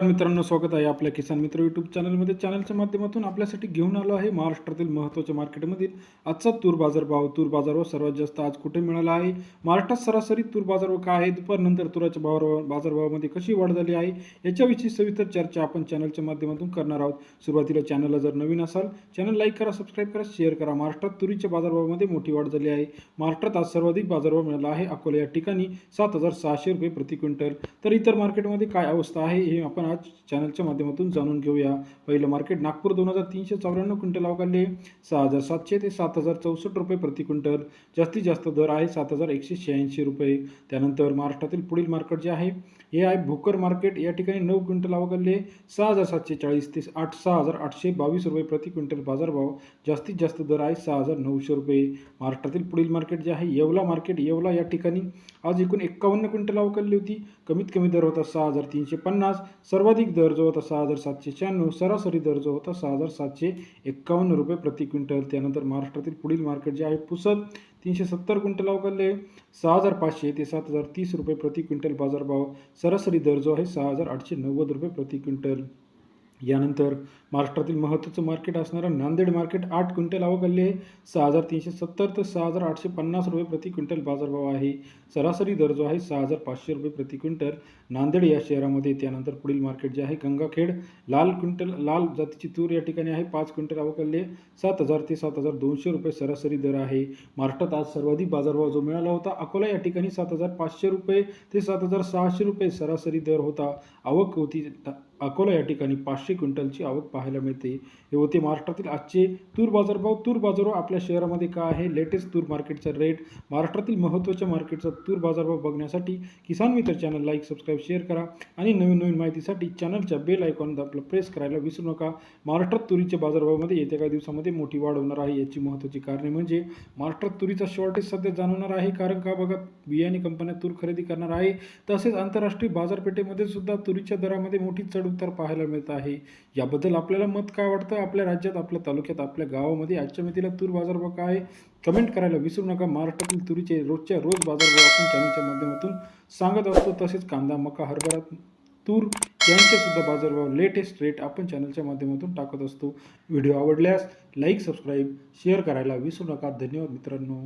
मित्रांनो स्वागत आहे आपल्या किसान मित्र यूट्यूब चॅनलमध्ये चॅनलच्या माध्यमातून आपल्यासाठी घेऊन आलो आहे महाराष्ट्रातील महत्त्वाच्या मार्केटमधील आजचा तूर बाजार भाव. तूर बाजारभाव सर्वात जास्त आज कुठे मिळाला आहे? महाराष्ट्रात सरासरी तूर बाजारभाव काय आहे दुपारनंतर तुराच्या भावा बाजारभावामध्ये कशी वाढ झाली आहे? याच्याविषयी सविस्तर चर्चा आपण चॅनलच्या माध्यमातून करणार आहोत. सुरुवातीला चॅनलला जर नवीन असाल चॅनल लाईक करा सबस्क्राईब करा शेअर करा. महाराष्ट्रात तुरीच्या बाजारभावामध्ये मोठी वाढ झाली आहे. महाराष्ट्रात आज सर्वाधिक बाजारभाव मिळाला आहे. अकोला या ठिकाणी सात हजार सहाशे रुपये प्रति क्विंटल. तर इतर मार्केटमध्ये काय अवस्था आहे हे आपण आज चॅनलच्या माध्यमातून जाणून घेऊया. पहिलं मार्केट नागपूर दोन हजार तीनशे चौऱ्याण्णव क्विंटल अवकाळले सहा हजार सातशे ते सात हजार चौसष्ट रुपये प्रति क्विंटल जास्तीत जास्त दर आहे सात हजार एकशे शहाऐंशी रुपये. त्यानंतर महाराष्ट्रातील पुढील मार्केट जे आहे हे आहे भोकर मार्केट या ठिकाणी नऊ क्विंटल अवकाळले सहा हजार सातशे चाळीस ते आठ सहा हजार आठशे बावीस रुपये प्रति क्विंटल बाजारभाव जास्तीत जास्त दर आहे सहा हजार नऊशे रुपये. महाराष्ट्रातील पुढील मार्केट जे आहे येवला मार्केट येवला या ठिकाणी आज एकूण एक्कावन्न क्विंटल अवकाळली होती. कमीत कमी दर होता सहा हजार तीनशे पन्नास. सर्वाधिक दर जो होता सहा हजार सातशे शहाण्णव सरासरी दर जो होता सहा हजार सातशे एक्कावन्न रुपये प्रति क्विंटल. त्यानंतर महाराष्ट्रातील पुढील मार्केट जे आहे पुसद तीनशे सत्तर क्विंटल अवकाळले. सहा हजार पाचशे ते सात हजार तीस रुपये प्रति क्विंटल बाजारभाव. सरासरी दर जो आहे सहा हजार आठशे नव्वद रुपये प्रति क्विंटल. यानंतर महाराष्ट्रातील महत्त्वाचं मार्केट असणारं नांदेड मार्केट आठ क्विंटल अवकाळले आहे. सहा हजार तीनशे सत्तर ते सहा हजार आठशे पन्नास रुपये प्रति क्विंटल बाजारभाव आहे. सरासरी दर जो आहे सहा हजार पाचशे रुपये प्रति क्विंटल. नांदेड या शहरामध्ये त्यानंतर पुढील मार्केट जे आहे गंगाखेड. लाल क्विंटल लाल जातीची तूर या ठिकाणी आहे. पाच क्विंटल अवकाळले सात हजार ते सात हजार दोनशे रुपये सरासरी दर आहे. महाराष्ट्रात आज सर्वाधिक बाजारभाव जो मिळाला होता अकोला या ठिकाणी सात हजार पाचशे रुपये ते सात हजार सहाशे रुपये सरासरी दर होता. आवक होती अकोला या ठिकाणी पाचशे क्विंटलची आवक पाहायला मिळते. हे होते महाराष्ट्रातील आजचे तूर बाजारभाव. तूर बाजारभाव आपल्या शहरामध्ये काय आहे? लेटेस्ट तूर मार्केटचा रेट महाराष्ट्रातील महत्त्वाच्या मार्केटचा तूर बाजारभाव बघण्यासाठी किसान मित्र चॅनल लाईक सबस्क्राईब शेअर करा. आणि नवीन नवीन माहितीसाठी चॅनलच्या बेल आयकॉन आपलं प्रेस करायला विसरू नका. महाराष्ट्रात तुरीच्या बाजारभावामध्ये येत्या काही दिवसामध्ये मोठी वाढ होणार आहे. याची महत्त्वाची कारणे म्हणजे महाराष्ट्रात तुरीचा शॉर्टेज सध्या जाणवणार आहे. कारण का बघा? बियाणे कंपन्या तूर खरेदी करणार आहे. तसेच आंतरराष्ट्रीय बाजारपेठेमध्ये सुद्धा तुरीच्या दरामध्ये मोठी चढ उत्तर पाहायला मिळत आहे. याबद्दल आपल्याला मत काय वाटतं? आपल्या राज्यात आपल्या तालुक्यात आपल्या गावामध्ये आजच्या मितीला तूर बाजारभाव काय आहे? कमेंट करायला विसरू नका. महाराष्ट्रातील तुरीचे रोजच्या रोज बाजारभाव आपण चॅनलच्या माध्यमातून सांगत असतो. तसेच कांदा मका हरभरा तूर यांचेसुद्धा बाजारभाव लेटेस्ट रेट आपण चॅनलच्या माध्यमातून टाकत असतो. व्हिडिओ आवडल्यास लाईक सबस्क्राईब शेअर करायला विसरू नका. धन्यवाद मित्रांनो.